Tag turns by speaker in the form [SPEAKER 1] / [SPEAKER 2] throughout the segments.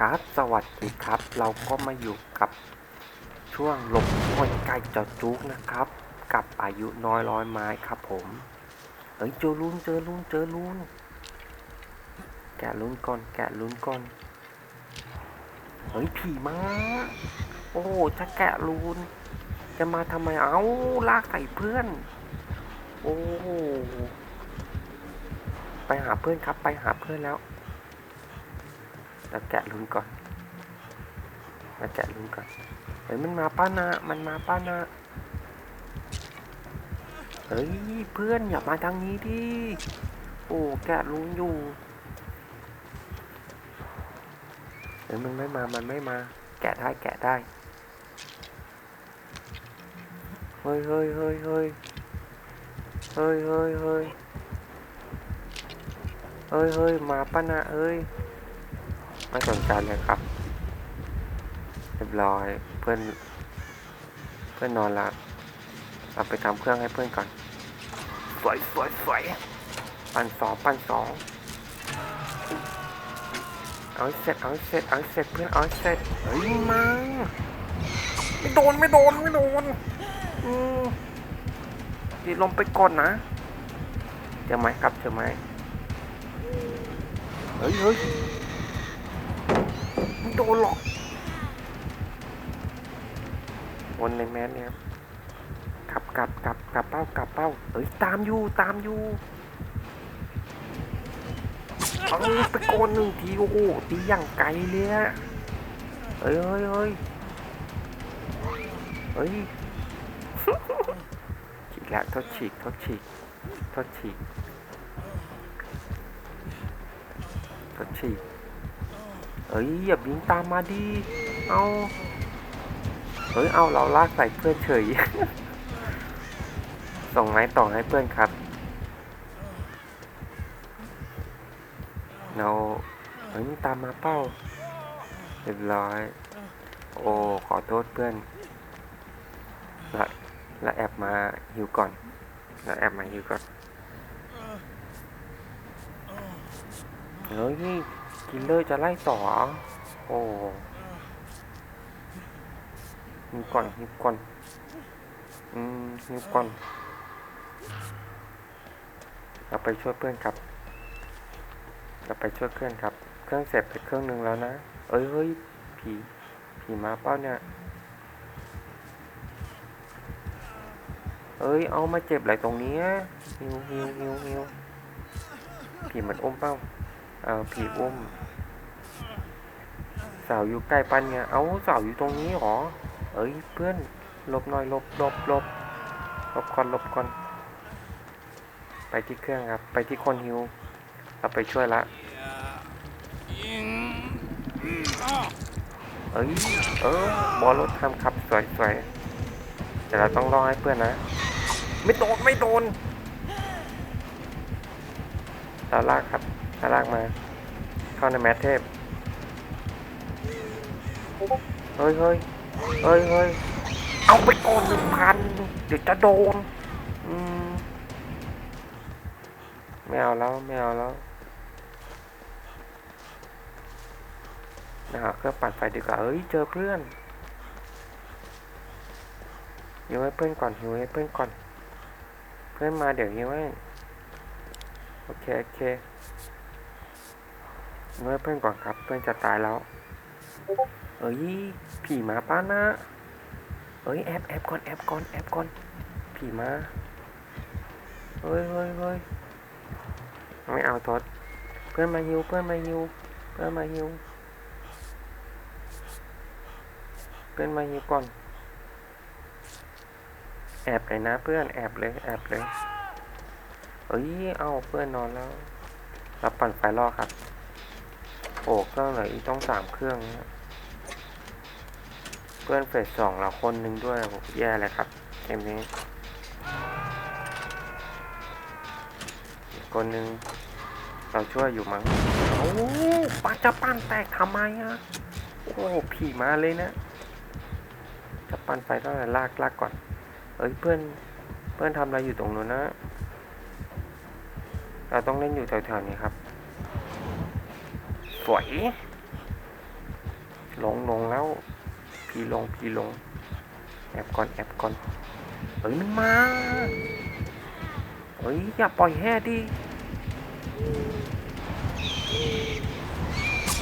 [SPEAKER 1] ครับ สวัสดีครับ เราก็มาอยู่กับช่วงหลบคนไก่เจอจุกนะครับ กับอายุน้อยร้อยไม้ครับผม เฮ้ยเจอลุนเจอลุนเจอลุนแกะลุนก่อน แกะลุนก่อน เฮ้ยผีมา โอ้จะแกะลุนจะมาทำไมเอาลากใส่เพื่อน โอ้ไปหาเพื่อนครับ ไปหาเพื่อนแล้ว แล้วแกะลุนก่อนแล้วแกะลุนก่อนเฮ้ยมันมาป้านะมันมาป้านะเฮ้ยเพื่อนอย่ามาทางนี้ดิโอ้แกะลุนอยู่เฮ้ยมันไม่มามันไม่มา แกะได้แกะได้เฮ้ยเฮ้ยเฮ้ยเฮ้ยเฮ้ยเฮ้ยเฮ้ยเฮ้ยเฮ้ยมาป้านะเอ้ย ไม่สนใจเลยครับ เรียบร้อย เพื่อน เพื่อนนอนละเราไปทำเครื่องให้เพื่อนก่อน สวยสวยสวยปันสองปันสอง เอาให้เสร็จ เอาให้เสร็จ เอาให้เสร็จ เพื่อนเอาให้เสร็จ เฮ้ยมาไม่โดนไม่โดนไม่โดน อืมดีลงไปก่อนนะ เจอไหมครับเจอไหมเฮ้ยเฮ้ยไม่ โดนหรอกวนในแมสเนี่ยครับกลับกลับกลับกลับเป้ากลับเป้าเอ้ยตามอยู่ตามอยู่เอาไปโกนหนึ่งทีโอ้โหตีอย่างไกลเลยอะเฮ้ยเฮ้ยเฮ้ยเฮ้ยฉีกแล้วทดฉีกทดฉีกทดฉีกทดฉีก เอ้ยอย่าบิงตามมาดิเอาเฮ้ยเอาเราลากใส่เพื่อนเฉย ส่งไม้ต่อให้เพื่อนครับ เราเฮ้ยมึงตามมาเป้าเรียบร้อย โอ้ขอโทษเพื่อนละละแอบมาฮิวก่อนละแอบมาฮิวก่อนเฮ้ย กินเลอร์จะไล่ต่อโอ้หิวก่อนหิวก่อน อืมหิวก่อน เราไปช่วยเพื่อนครับ เราไปช่วยเพื่อนครับ เครื่องเสร็จไปเครื่องหนึ่งแล้วนะ เอ้ยเฮ้ยผีผีมาเป้าเนี่ย เอ้ย เอามาเจ็บอะไรตรงนี้หิวหิวหิวหิวผีมันอมเป้า เอาผีอุ้มเสาวอยู่ใกล้ปันเนี่ย เอาเสาวอยู่ตรงนี้หรอ เอ้ยเพื่อนหลบหน่อยหลบหลบหลบหลบก่อนหลบก่อน ไปที่เครื่องครับ ไปที่คนฮิวเราไปช่วยละเอ้ย เออ บอลรถทำครับสวยสวยแต่เราต้องรอให้เพื่อนนะ ไม่โดน ไม่โดนเราลากครับ เราลากมา เข้าในแมทเทพ เฮ้ยเฮ้ยเฮ้ยเฮ้ยเอาไปก่อนหนึ่งพันเดี๋ยวจะโดน อืม ไม่เอาแล้ว ไม่เอาแล้วนะฮะเครื่องปั่นไฟดีกว่าเฮ้ย เจอเพื่อนหิวให้เพื่อนก่อนหิวให้เพื่อนก่อน เพื่อนมาเดี๋ยวหิวให้ โอเค โอเค หิวให้เพื่อนก่อนครับ เพื่อนจะตายแล้ว เอ้ยผีหมาป้านะ เอ้ยแอบแอบก่อนแอบก่อนแอบก่อนผีมาเฮ้ยเฮ้ยเฮ้ยไม่เอาทศเพื่อนมาฮิวเพื่อนมาฮิวเพื่อนมาฮิวเพื่อนมาฮิวก่อน แอบเลยนะเพื่อนแอบเลยแอบเลยเอ้ยเอาเพื่อนนอนแล้วรับปั่นไฟรอครับ โอ้เครื่องเหลืออีกต้องสามเครื่อง เพื่อนเฟสสองเราคนหนึ่งด้วยโหแย่เลยครับเกมนี้คนหนึ่งเราช่วยอยู่มั้งโอ้ปาจะปั้นแตกทำไมอะโอ้ผีมาเลยนะ จะปั้นไฟต้องลากลากก่อน เอ้ยเพื่อนเพื่อนทำอะไรอยู่ตรงนู้นนะ เราต้องเล่นอยู่แถวๆนี้ครับ สวย ลงลงแล้ว พีลงพีลง แอบก่อนแอบก่อนเฮ้ยมันมาเฮ้ยอย่าปล่อยแห่ดิ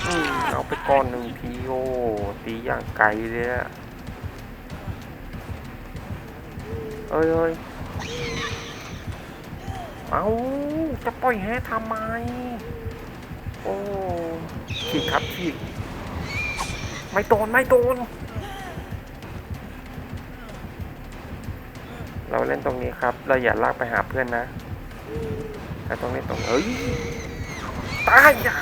[SPEAKER 1] อืมเอาไปก่อนหนึ่งทีโอตีอย่างไกลเลยอะเอ้ยเอ้ยเอาจะปล่อยแห่ทำไม โอ้ฉีกครับฉีกไม่โดนไม่โดน เราเล่นตรงนี้ครับ เราอย่าลากไปหาเพื่อนนะแต่ต้องเล่นตรงเอ้ยตายอย่า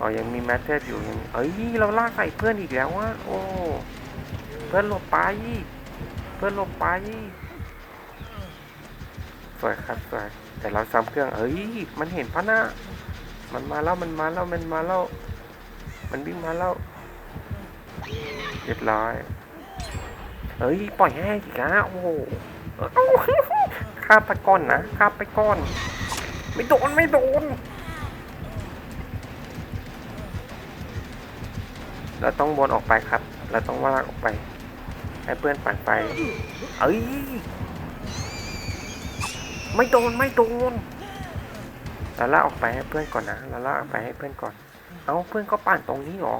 [SPEAKER 1] อ๋อยังมีแมทเทสอยู่ยังเอ้ยเราลากใส่เพื่อนอีกแล้ววะโอ้ เพื่อนหลบไป เพื่อนหลบไป สวยครับสวยแต่เราซ้ำเครื่องเอ้ยมันเห็นพะนะมันมาแล้วมันมาแล้วมันมาแล้วมันวิ่งมาแล้วเรียบร้อยเฮ้ยปล่อยให้อีกนะโอ้โหเอ้ข้าไปก่อนนะข้าไปก่อน ไม่โดนไม่โดนเราต้องวนออกไปครับ เราต้องวลากออกไป ให้เพื่อนปั่นไป เอ้ย ไม่โดนไม่โดนเราลาออกไปให้เพื่อนก่อนนะเราลาออกไปให้เพื่อนก่อน เอาเพื่อนก็ปั่นตรงนี้หรอ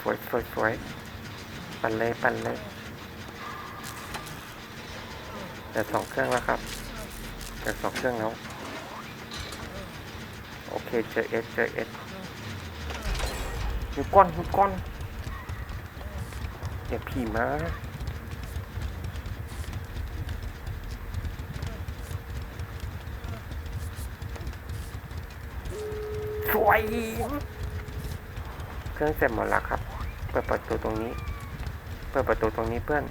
[SPEAKER 1] สวยสวยสวยปั่นเลยปั่นเลยแต่สองเครื่องแล้วครับแต่สองเครื่องแล้ว โอเคเจอเอสเจอเอสหิวก้อนหิวก้อนอย่าผีมาสวย เครื่องเสร็จหมดแล้วครับ เปิดประตูตรงนี้ เปิดประตูตรงนี้เพื่อน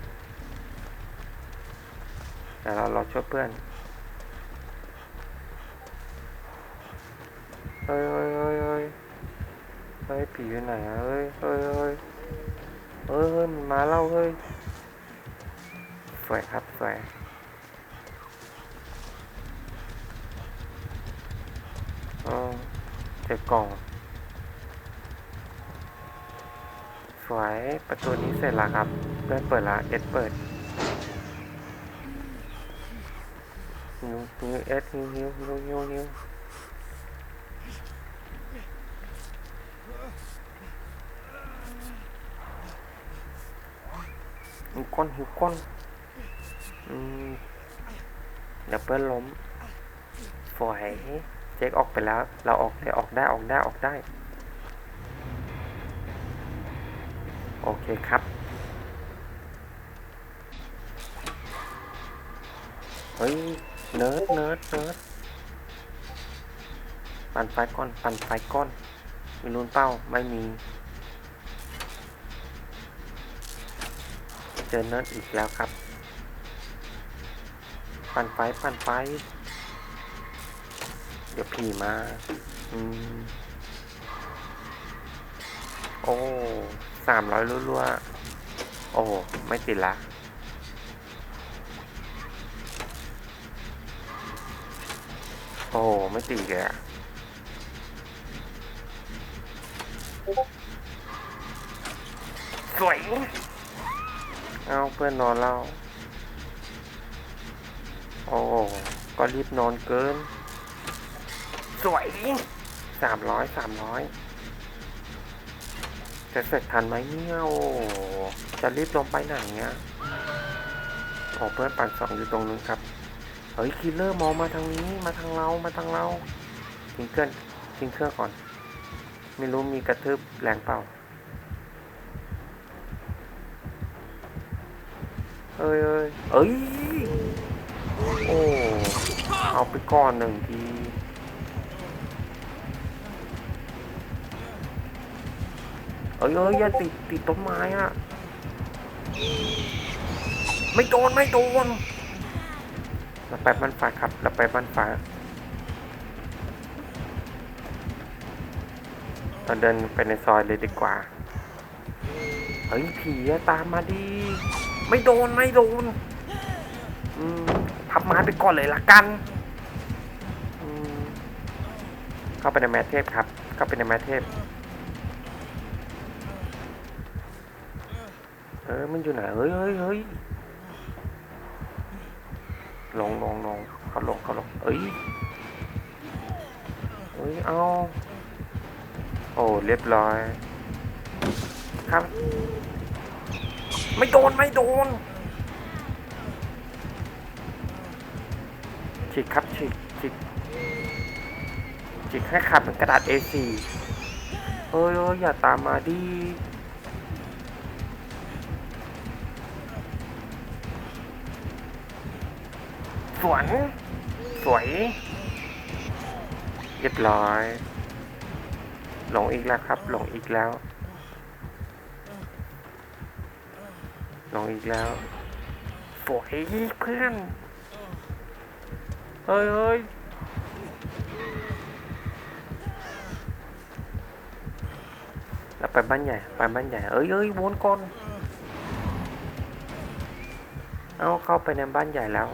[SPEAKER 1] แต่เราเราช่วยเพื่อนเฮ้ยเฮ้ยเฮ้ยเฮ้ยเฮ้ยผีอยู่ไหนเฮ้ยเฮ้ยเฮ้ยเฮ้ยมันมาแล้วเฮ้ยสวยครับสวยอ๋อ เจอกล่อง สวยประตูนี้เสร็จแล้วครับเพื่อนเปิดละเอ็ดเปิดหิวหิวเอสหิวหิวหิวหิวหิวหิวก้อนหิวก้อนอืมเดี๋ยวเปิ้ลล้มฝอย เจ๊กออกไปแล้ว เราออกเลยออกได้ออกได้ออกได้ โอเคครับ เฮ้ย เนิร์ดเนิร์ดเนิร์ดปั่นไฟก้อน ปั่นไฟก้อน มีนูนเป้า ไม่มี เจอเนิร์ดอีกแล้วครับ ปั่นไฟ ปั่นไฟ เดี๋ยวผีมา อืม โอ้สามร้อยรัวๆ โอ้ ไม่ติดละ โอ้ ไม่ติดเลยอะสวย เอาเพื่อนนอนแล้วโอ้ ก็รีบนอนเกิน สวยสามร้อยสามร้อยจะเสร็จทันไหมเนี่ยโอ้จะรีบลงไปไหนเนี่ยขอเพื่อนปั่นสองอยู่ตรงนู้นครับ เฮ้ยคิลเลอร์มองมาทางนี้มาทางเรามาทางเราทิ้งเครื่องทิ้งเครื่องก่อน ไม่รู้มีกระทืบแรงเปล่าเอ้ยเอ้ยเอ้ย โอ้ เอาไปก่อนหนึ่งที เอ้ยเอ้ยอย่าติดติดต้นไม้อะไม่โดนไม่โดนเราไปบ้านฟ้าครับเราไปบ้านฟ้าเราเดินไปในซอยเลยดีกว่า เฮ้ยผีตามมาดีไม่โดนไม่โดนอืมพับไม้ไปก่อนเลยละกัน เข้าไปในแมทเทพครับ เข้าไปในแมทเทพ ออมันอยู่ไหนเฮ้ยเฮ้ยเฮ้ยลงลงลงเขาลงเขาลงเอ้ยเฮ้ยเอาโอ้เรียบร้อยครับ ไม่โดนไม่โดนฉีกครับฉีกฉีกฉีกให้ขาดเหมือนกระดาษ A4 เอ้ยเอ้ยอย่าตามมาดิ สวน สวย เรียบร้อย หลงอีกแล้วครับ หลงอีกแล้ว หลงอีกแล้ว สวยเพื่อน เฮ้ยเฮ้ยเราไปบ้านใหญ่ ไปบ้านใหญ่ เอ้ยเอ้ยวนก่อนเอาเข้าไปในบ้านใหญ่แล้ว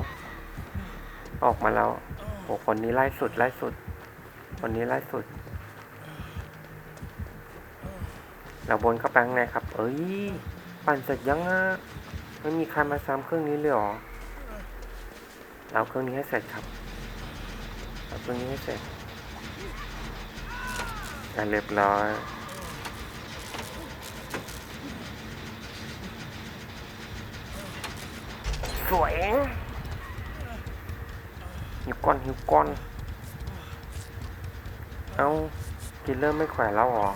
[SPEAKER 1] ออกมาแล้วโอ้คนนี้ไล่สุดไล่สุด คนนี้ไล่สุด เราวนเข้าไปข้างในครับ เอ้ย ปั่นเสร็จยังอะไม่มีใครมาซ้ำเครื่องนี้เลยหรอ เราเครื่องนี้ให้เสร็จครับเอาเครื่องนี้ให้เสร็จเรียบร้อยสวย หิวก้อนหิวก้อน เอากินเริ่มไม่แขวนแล้วเหรอ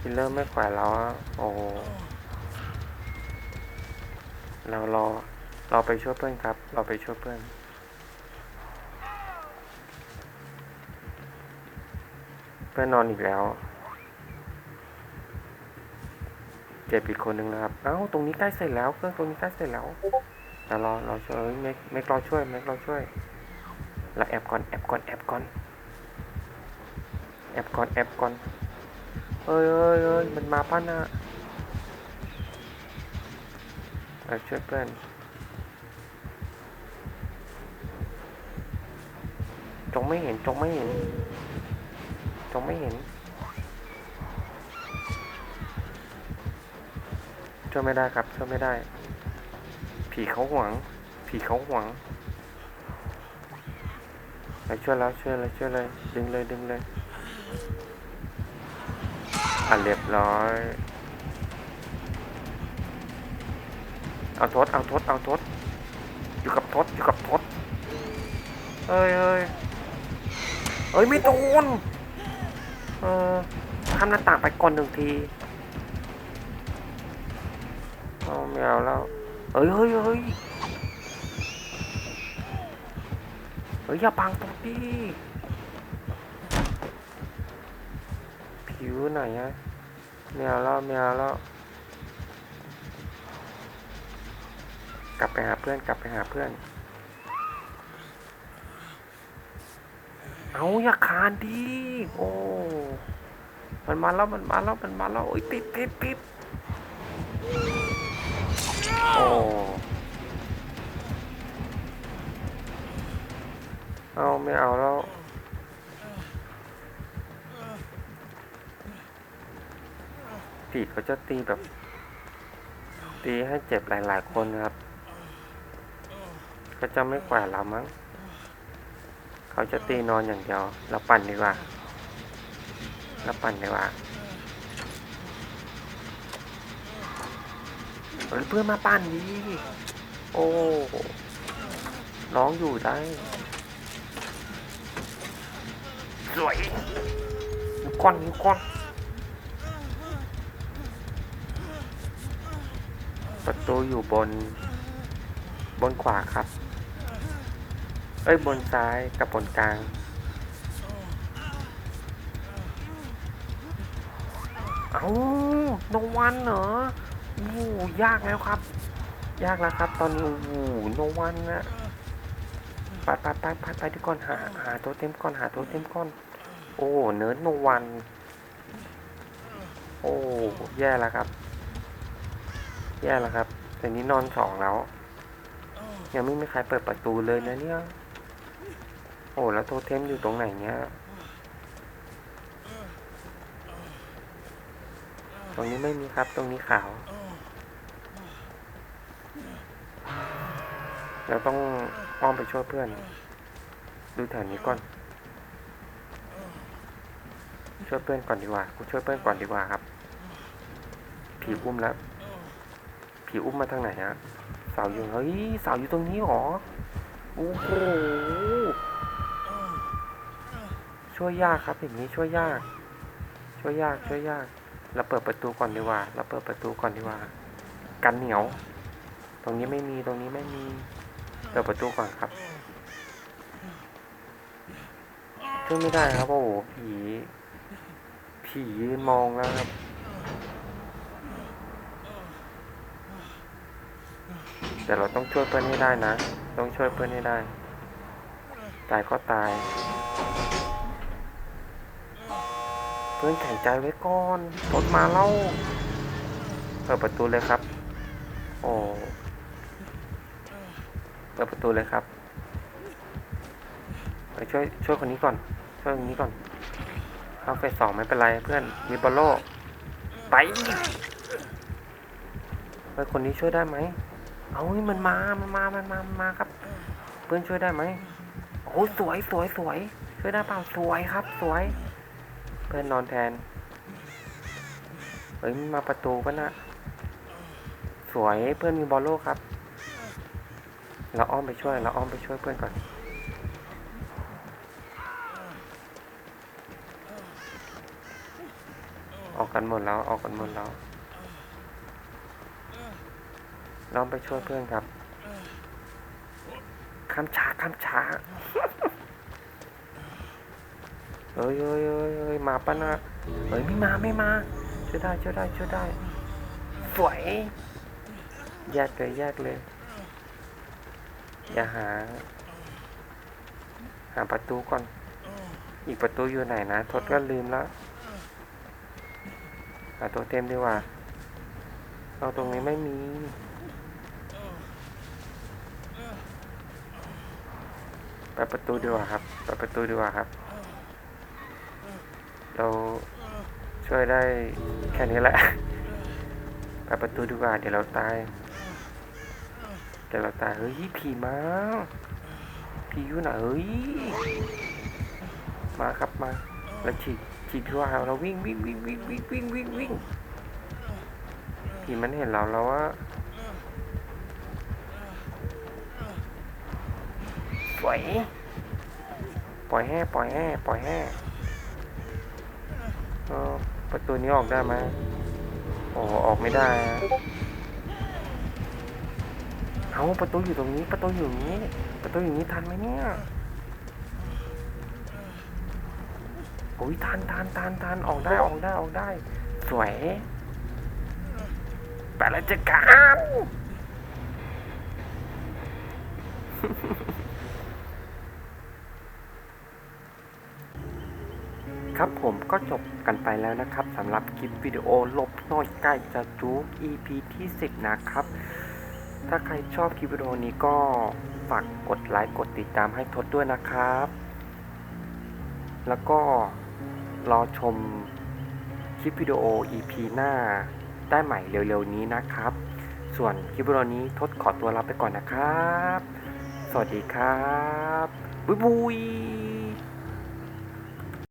[SPEAKER 1] กินเริ่มไม่แขวนแล้วโอ้เรารอเราไปช่วยเพื่อนครับ เราไปช่วยเพื่อนเพื่อนนอนอีกแล้ว เจ็บอีกคนนึงนะครับ เอ้า ตรงนี้ใกล้เสร็จแล้วเครื่องตรงนี้ใกล้เสร็จแล้วแต่รอราช่วยเมกเมกรอช่วยเมกรอช่วยเราแอบก่อนแอบก่อนแอบก่อนแอบก่อนแอบก่อนเอ้ยเอ้ยเอ้ยมันมาป้านะเราช่วยเพื่อนจงไม่เห็นจงไม่เห็นจงไม่เห็น ช่วยไม่ได้ครับ ช่วยไม่ได้ ผีเขาหวง ผีเขาหวงไปช่วยแล้วช่วยเลยช่วยเลย ดึงเลยดึงเลย อะเรียบร้อย เอาทศเอาทศเอาทศอยู่กับทศอยู่กับทศเอ้ยเอ้ยเอ้ยไม่โดนเออข้ามหน้าต่างไปก่อนหนึ่งที ไม่เอาแล้วเอ้ยเฮ้ยเฮ้ยเฮ้ยอย่าบังตรงดิผิวไหนอะไม่เอาแล้วไม่เอาแล้วกลับไปหาเพื่อนกลับไปหาเพื่อน เอาอย่าคานดิโอ้มันมาแล้วมันมาแล้วมันมาแล้วโอ้ยติดติดติด โอ้เอาไม่เอาแล้ว ตีเขาจะตีแบบ ตีให้เจ็บหลาย ๆ คนนะครับ ก็จะไม่แขวนเรามั้ง เขาจะตีนอนอย่างเดียว เราปั่นดีกว่า เราปั่นดีกว่า เฮ้ยเพื่อนมาปั่นดีโอ้น้องอยู่ได้ สวยนิ้วก้อนนิ้วก้อนประตูอยู่บน บนขวาครับ เอ้ย บนซ้ายกับบนกลางเอาโนวันเหรอ โอ้โหยากแล้วครับ ยากแล้วครับ ตอนนี้โอ้โหโนวันนะไปไปไปไปไปดีก่อนหาหาตัวเต็มก่อนหาตัวเต็มก่อน โอ้เนิร์ดโนวัน โอ้แย่แล้วครับ แย่แล้วครับแต่นี้นอนสองแล้ว ยังไม่มีใครเปิดประตูเลยนะเนี่ยโอ้แล้วโทเทมอยู่ตรงไหนเนี่ยตรงนี้ไม่มีครับตรงนี้ขาว เราต้องอ้อมไปช่วยเพื่อน ดูแถวนี้ก่อน ช่วยเพื่อนก่อนดีกว่า กูช่วยเพื่อนก่อนดีกว่าครับ ผีอุ้มแล้ว ผีอุ้มมาทางไหนฮะสาวอยู่เฮ้ยสาวอยู่ตรงนี้หรอ โอ้โห ช่วยยากครับอย่างนี้ช่วยยาก ช่วยยากช่วยยาก เราเปิดประตูก่อนดีกว่า เราเปิดประตูก่อนดีกว่า กันเหนียว ตรงนี้ไม่มีตรงนี้ไม่มี เปิดประตูก่อนครับช่วยไม่ได้ครับ โอ้โหผี ผียืนมองแล้วครับแต่เราต้องช่วยเพื่อนให้ได้นะ ต้องช่วยเพื่อนให้ได้ ตายก็ตาย เพื่อนแข็งใจไว้ก่อนรถมาเล่า เปิดประตูเลยครับ โอ้ เปิดประตูเลยครับไปช่วยช่วยคนนี้ก่อน ช่วยคนนี้ก่อนเข้าเฟสสองไม่เป็นไรเพื่อนมีบอลโลไปเฮ้ยคนนี้ช่วยได้ไหมเอานี่มันมา มันมา มันมา มันมาครับ เพื่อนช่วยได้ไหมโอ้สวยสวยสวย ช่วยได้เปล่าสวยครับ สวย เพื่อนนอนแทน เฮ้ยมาประตูปะนะสวยเพื่อนมีบอลโลครับ เราอ้อมไปช่วย เราอ้อมไปช่วยเพื่อนก่อน ออกกันหมดแล้ว ออกกันหมดแล้วเราไปช่วยเพื่อนครับข้ามช้าข้ามช้าเอ้ยเอ้ยเอ้ยเอ้ยมาปะนะเอ้ยไม่มาไม่มาช่วยได้ช่วยได้ช่วยได้สวยแยกเลยแยกเลย อย่าหา หาประตูก่อน อีกประตูอยู่ไหนนะทศก็ลืมแล้ว หาตัวเต็มดีกว่าเราตรงนี้ไม่มีไปประตูดีกว่าครับไปประตูดีกว่าครับ เราช่วยได้แค่นี้แหละไปประตูดีกว่า เดี๋ยวเราตาย เดี๋ยวเราตายเฮ้ยผีมาผีอยู่ไหนเฮ้ยมาครับมาแล้วฉีกฉีกที่ว่าเราวิ่งวิ่งวิ่งวิ่งวิ่งวิ่งวิ่งวิ่งผีมันเห็นเราแล้วว่าสวยปล่อยแห่ปล่อยแห่ปล่อยแห่เออประตูนี้ออกได้ไหมโอ้ออกไม่ได้อะ เอาประตูอยู่ตรงนี้ ประตูอยู่อย่างนี้ ประตูอย่างนี้ทันไหมเนี่ยโอ้ยทันทันทันทันออกได้ออกได้ออกได้ สวยไปแล้วจะกันครับผมก็จบกันไปแล้วนะครับสำหรับคลิปวิดีโอหลบหน่อยใกล้จะจูก EP ที่ 10 นะครับ ถ้าใครชอบคลิปวิดีโอนี้ก็ฝากกดไลค์กดติดตามให้ทศด้วยนะครับ แล้วก็รอชมคลิปวิดีโอ EP หน้าได้ใหม่เร็วๆนี้นะครับ ส่วนคลิปวิดีโอนี้ทศขอตัวลาไปก่อนนะครับ สวัสดีครับ บุยบุย